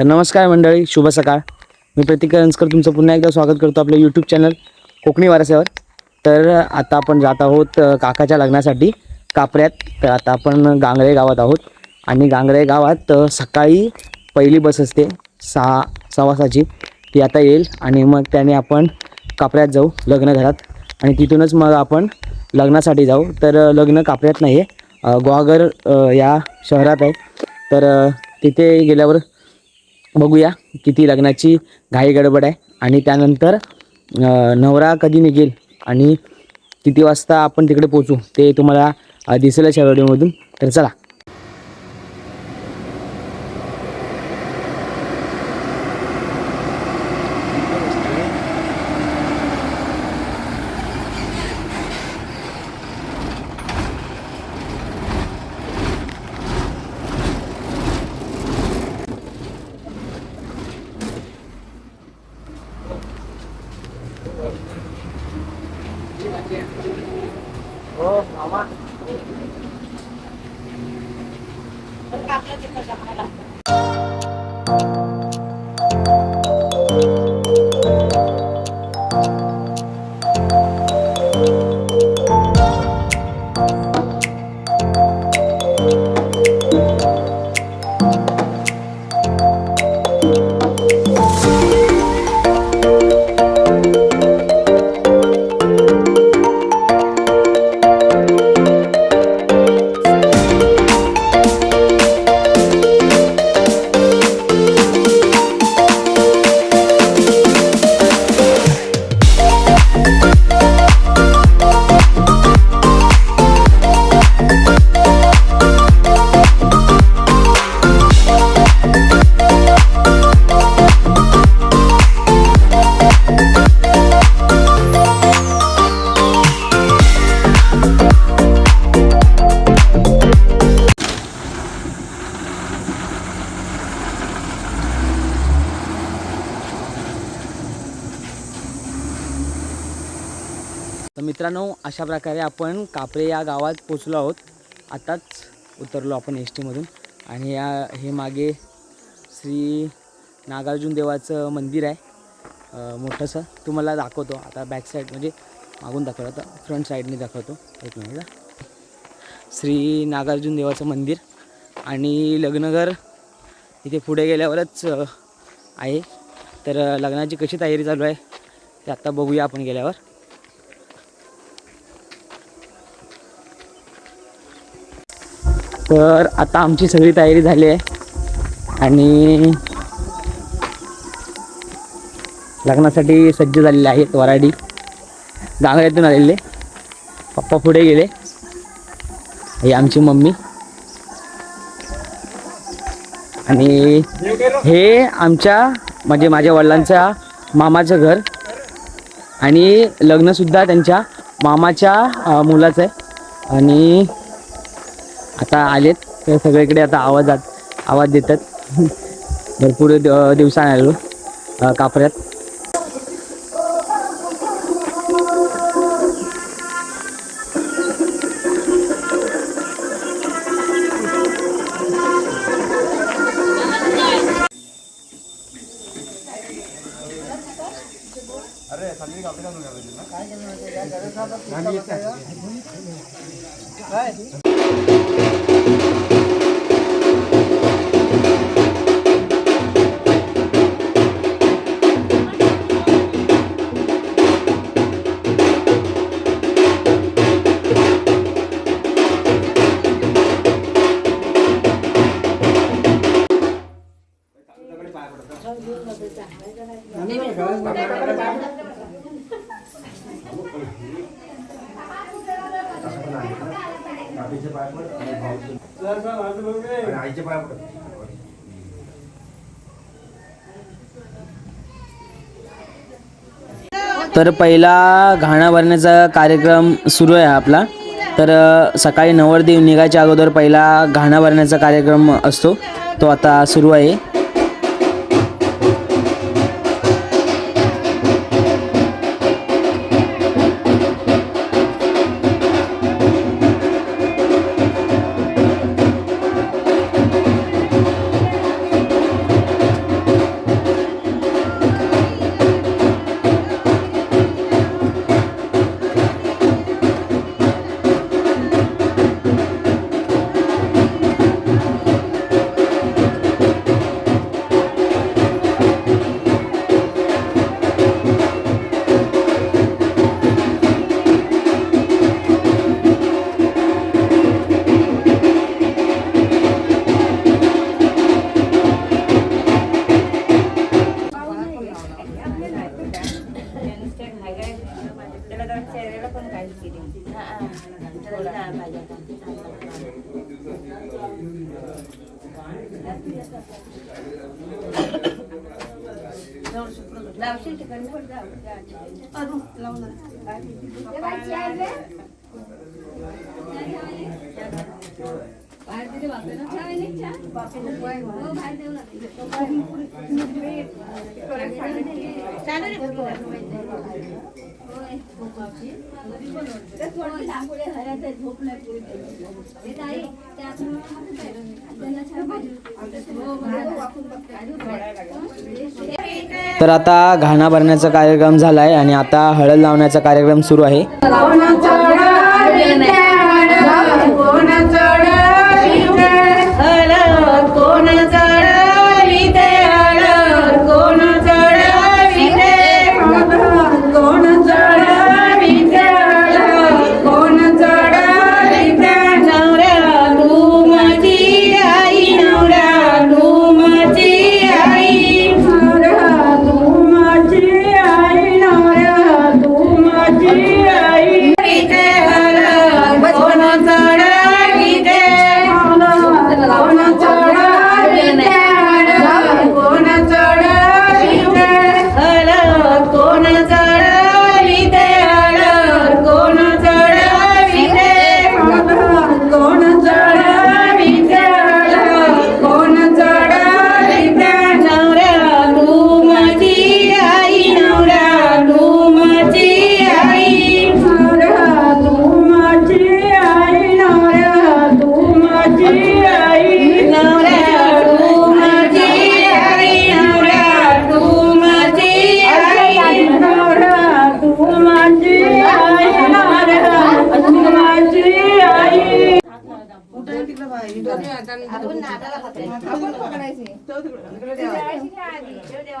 तर नमस्कार मंडळी शुभ सकाळ. मी प्रतीक करंजकर तुमचं पुन्हा एकदा स्वागत करतो आपल्या यूट्यूब चॅनल कोकणी वारसावर तर आता आपण जात आहोत काकाच्या लग्नासाठी कापऱ्यात. तर आता आपण गांगरे गावात आहोत. आणि गांगरे गावात सकाळी पहिली बस असते सहा सवासाची ती आता येईल आणि मग त्याने आपण कापऱ्यात जाऊ लग्न घरात. आणि तिथूनच मग आपण लग्नासाठी जाऊ. तर लग्न कापऱ्यात नाही आहे ग्वागर या शहरात आहे. तर तिथे गेल्यावर बघूया किती लग्नाची घाई गडबड आहे. आणि त्यानंतर नवरा कधी निघेल आणि किती वाजता आपण तिकडे पोचू ते तुम्हाला दिसेलच या व्हिडिओमधून. तर चला. मित्रांनो अशा प्रकारे आपण कापरे या गावात पोचलो आहोत. आताच उतरलो आपण एस टीमधून आणि या हे मागे श्री नागार्जुन देवाचं मंदिर आहे. मोठंसं. तुम्हाला दाखवतो. आता बॅक साईड म्हणजे मागून दाखवतो आता फ्रंट साईडने दाखवतो. एक मिनिट श्री नागार्जुन देवाचं मंदिर. आणि लग्नघर इथे पुढे गेल्यावरच आहे. तर लग्नाची कशी तयारी चालू आहे ते आत्ता बघूया आपण गेल्यावर. तर आता आमची सगळी तयारी झाली आहे. आणि लग्नासाठी सज्ज झालेले आहेत वराडी. गांगड्यातून आलेले. पप्पा पुढे गेले. ही आमची मम्मी. आणि हे आमच्या म्हणजे माझ्या वडिलांच्या मामाचं घर. आणि लग्नसुद्धा त्यांच्या मामाच्या मुलाचं आहे. आणि आता आलेत. तर सगळीकडे आता आवाजात आवाज देतात. भरपूर दिव- दिवसाने आलो कापऱ्यात. काय Thank you. तर पहिला घाणा भरण्याचा कार्यक्रम सुरू आहे आपला. तर सकाळी नवरदेव निघायच्या अगोदर पहिला घाणा भरण्याचा कार्यक्रम असतो. तो आता सुरू आहे. Thank you. तर आता घाणा भरण्याचा कार्यक्रम झाला आहे आणि आता हळद लावण्याचा कार्यक्रम सुरू आहे.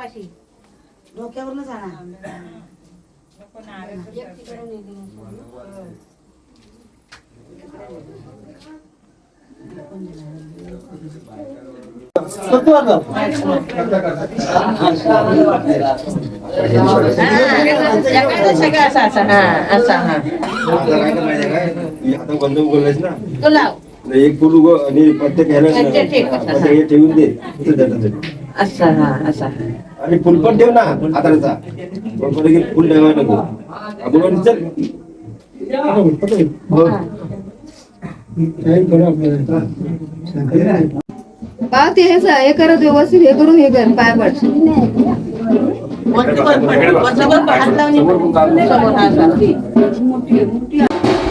वाशी. डोक्यावरूनच आणा. असं असं हा असं एक गुरु आणि प्रत्येक ह्याला म्हणजे ठेवून दे. असा हा असा. आणि फुल पण ठेव ना हाताचा. फुल ठेवायला नको. आपण चल हो. बा ते हेच आहे, हे करत व्यवस्थित हे करून हे कर पाय पड.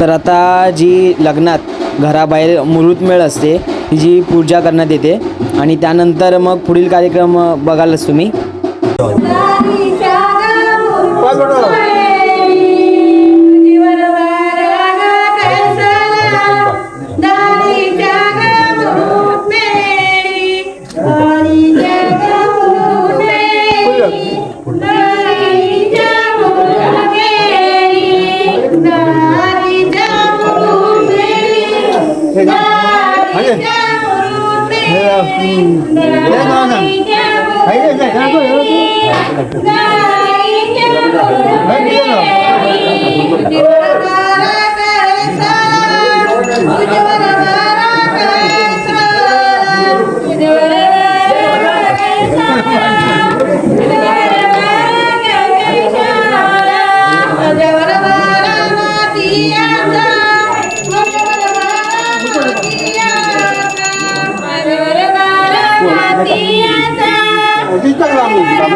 तर आता जी लग्नात घराबाहेर मुहूर्तमेळ असते जी पूजा करण्यात येते. आणि त्यानंतर मग पुढील कार्यक्रम बघालच तुम्ही. Kita lah, kita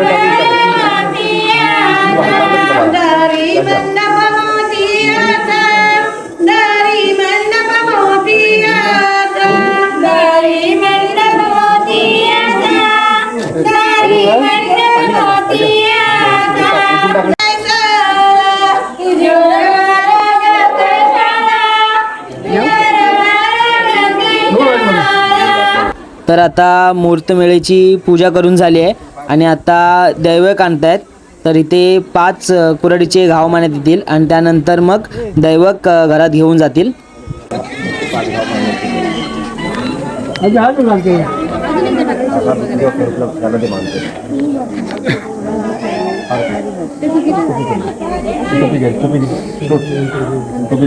dari तर आता मुहूर्तमेळेची पूजा करून झाली आहे. आणि आता दैवक आणतायत तर इथे पाच अ, कुऱ्हाडीचे घाव मानण्यात येतील. आणि त्यानंतर मग दैवक घरात घेऊन जातील. टोपी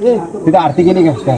तिथं आरती केली का?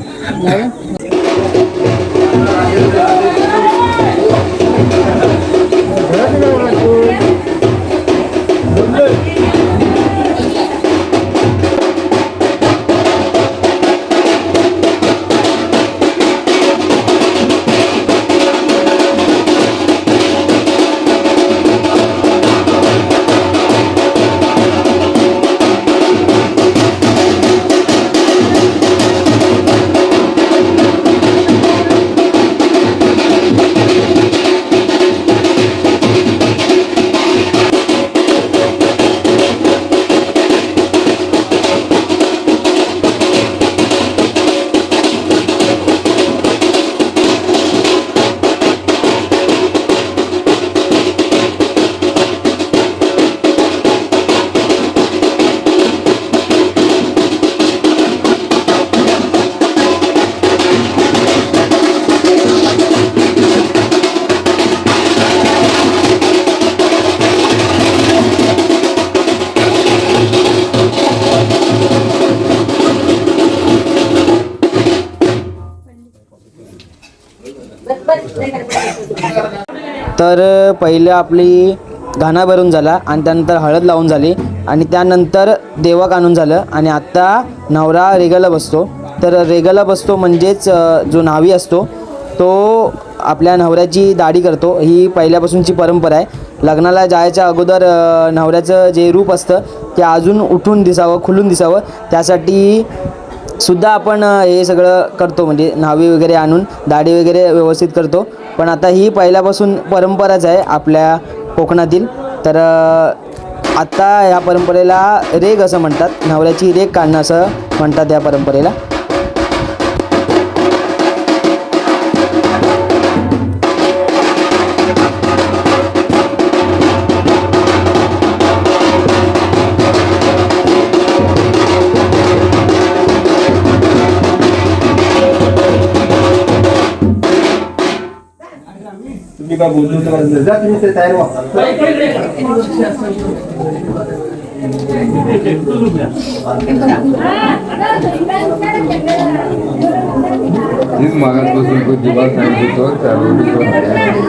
तर पहिलं आपली घाणा भरून झाला आणि त्यानंतर हळद लावून झाली आणि त्यानंतर देवक आणून झालं आणि आत्ता नवरा रेगाला बसतो. तर रेगाला बसतो म्हणजेच जो न्हावी असतो तो आपल्या नवऱ्याची दाढी करतो. ही पहिल्यापासूनची परंपरा आहे. लग्नाला जायच्या अगोदर नवऱ्याचं जे रूप असतं ते अजून उठून दिसावं खुलून दिसावं. त्यासाठी सुद्धा आपण हे सगळं करतो. म्हणजे न्हावी वगैरे आणून दाढी वगैरे व्यवस्थित करतो. पण आता ही पहिल्यापासून परंपराच आहे आपल्या कोकणातील. तर आत्ता ह्या परंपरेला रेग असं म्हणतात. नवऱ्याची रेग काढणं असं म्हणतात या परंपरेला. तुम्ही काय बोलतो ते मला- जा तुम्ही ते तयार व्हा. तीच मागासपासून तो दिवा सांगितलं होतं, त्यावेळी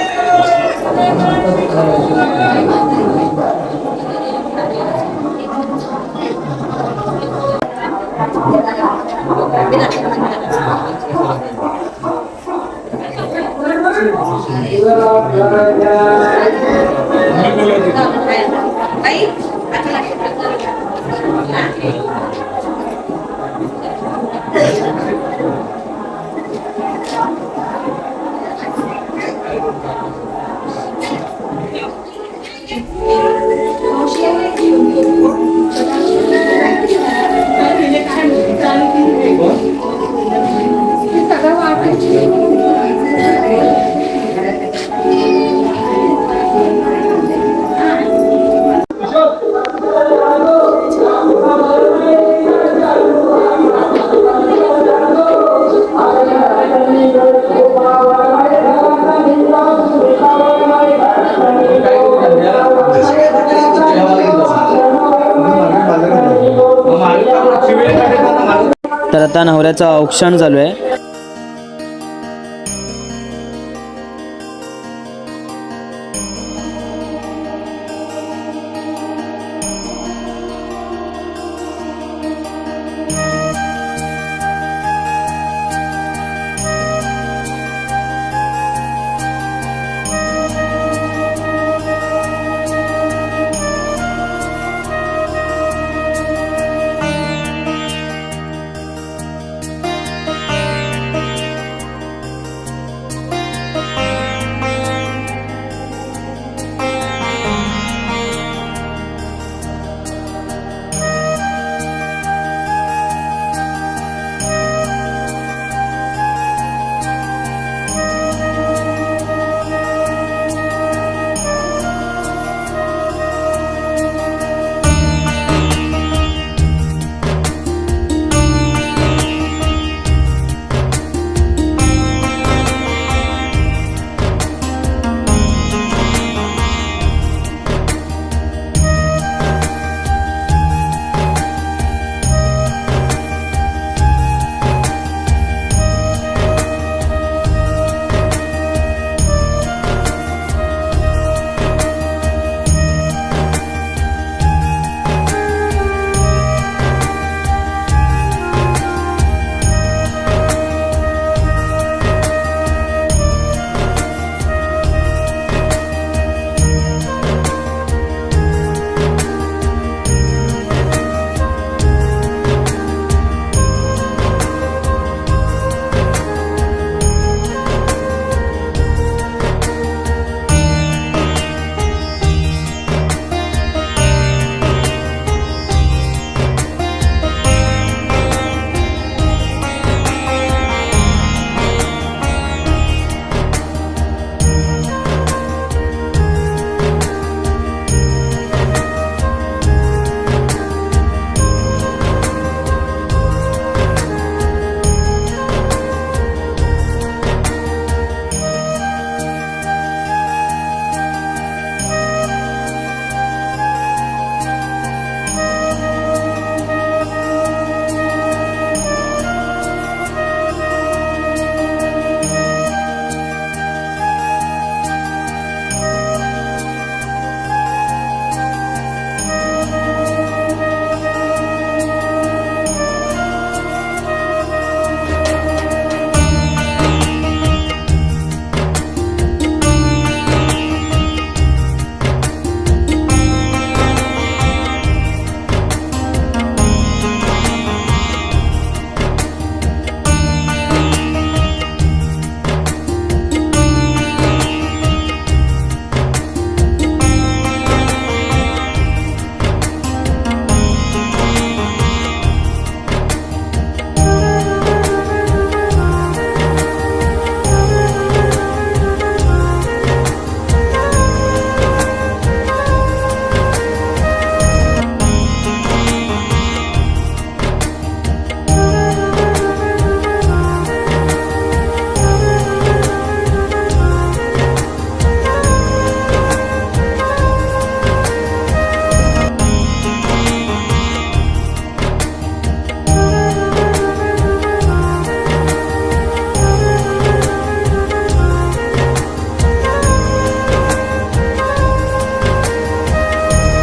घोड्याचं औक्षण चालू आहे.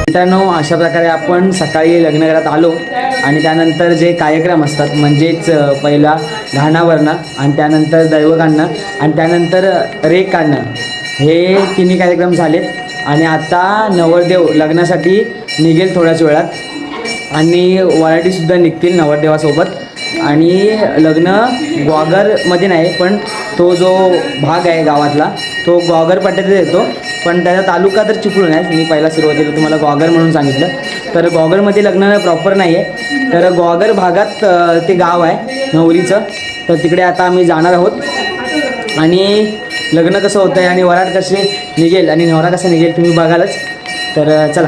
मित्रांनो अशा प्रकारे आपण सकाळी लग्नघरात आलो आणि त्यानंतर जे कार्यक्रम असतात म्हणजेच पहिला घाणावरणं आणि त्यानंतर दैव काढणं आणि त्यानंतर रेख काढणं हे तिन्ही कार्यक्रम झालेत. आणि आता नवरदेव लग्नासाठी निघेल थोड्याच वेळात आणि वराठीसुद्धा निघतील नवरदेवासोबत. आणि लग्न ग्वागरमध्ये नाही पण तो जो भाग आहे गावातला तो ग्वागर पट्ट्यात येतो. पण त्याचा तालुका तर चिपळूण आहे मी पहिला सुरुवातीला तुम्हाला ग्वागर म्हणून सांगितलं. तर ग्वागरमध्ये लग्न प्रॉपर नाही आहे तर ग्वागर भागात ते गाव आहे नवरीचं. तर तिकडे आता आम्ही जाणार आहोत. आणि लग्न कसं होतं आहे आणि वराट कसे निघेल आणि नवरा कसा निघेल तुम्ही बघालच. तर चला.